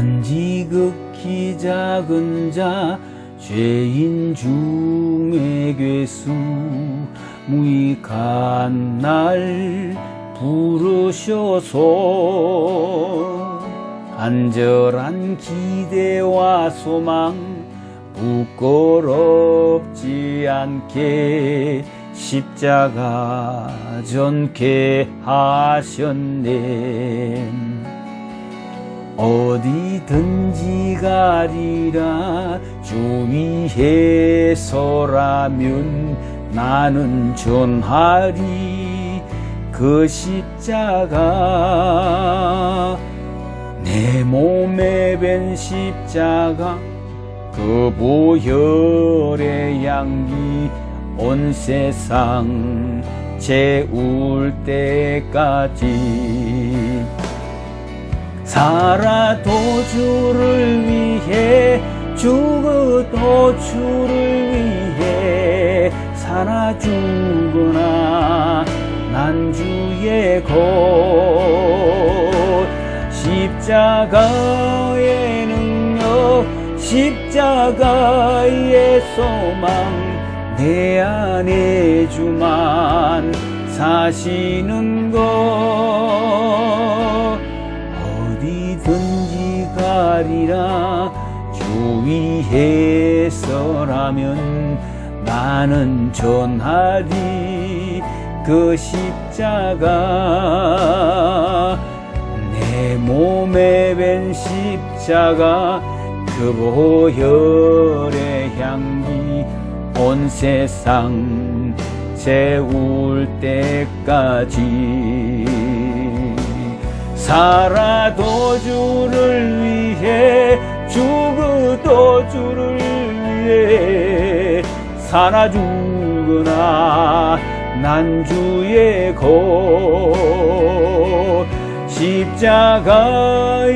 난 지극히 작은 자 죄인 중에 괴수 무익한 날 부르셔서 간절한 기대와 소망 부끄럽지 않게 십자가 전케 하셨네 어디든지 가리라. 주 위에 서라면 나는 전하리. 그 십자가 내 몸에 벤 십자가 그 보혈의 향기 온 세상 채울 때까지 살아도 주를 위해 죽어도 주를 위해 살아 죽으나. 난 주의 곳 십자가의 능력 십자가의 소망 내 안에 주만 사시는 것 가리라 주 위에 서라면 나는 전하리 그 십자가 내 몸에 벤 십자가 그 보혈의 향기 온 세상 채울 때까지 살아도 주를 위해 죽어도 주를 위해 살아 죽으나 난 주의 곳 십자가의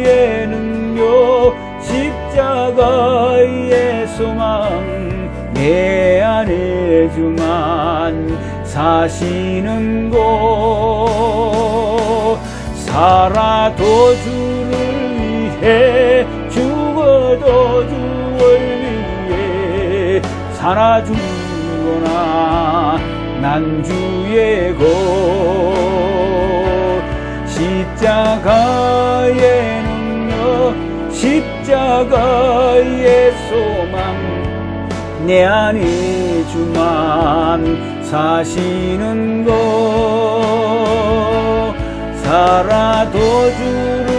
능력 십자가의 소망 내 안에 주만 사시는 곳. 살아도 주를 위해 죽어도 주를 위해 살아 죽거나. 난 주의 곳 십자가의 능력 십자가의 소망 내 안에 주만 사시는 것. 살아도 주를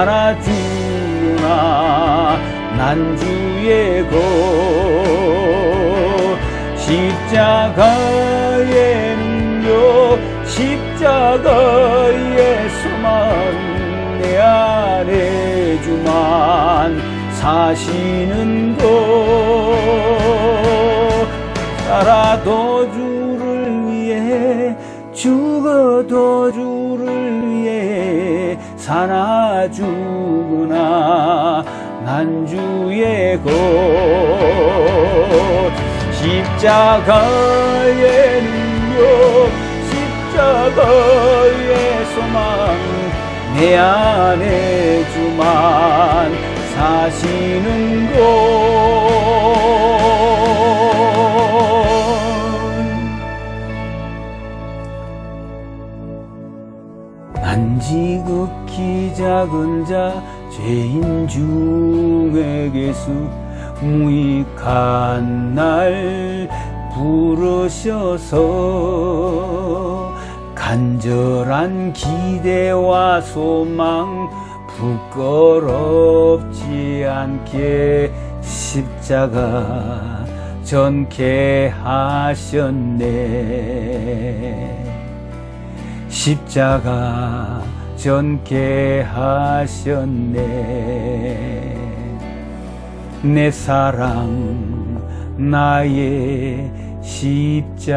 위해 살아 주나 난 주의 곳 십자가의 능력 십자가의 소망 내 안에 주만 사시는 곳 살아도 주를 위해 죽어도 주를 위해 살아 죽으나. 난 주의 곳 십자가의 능력 십자가의 소망 내 안에 주만 사시 난 지극히 작은 자 죄인 중에 계수 무익한 날 부르셔서 간절한 기대와 소망 부끄럽지 않게 십자가 전케 하셨네 십자가 전케 하셨네. 내 사랑 나의 십자가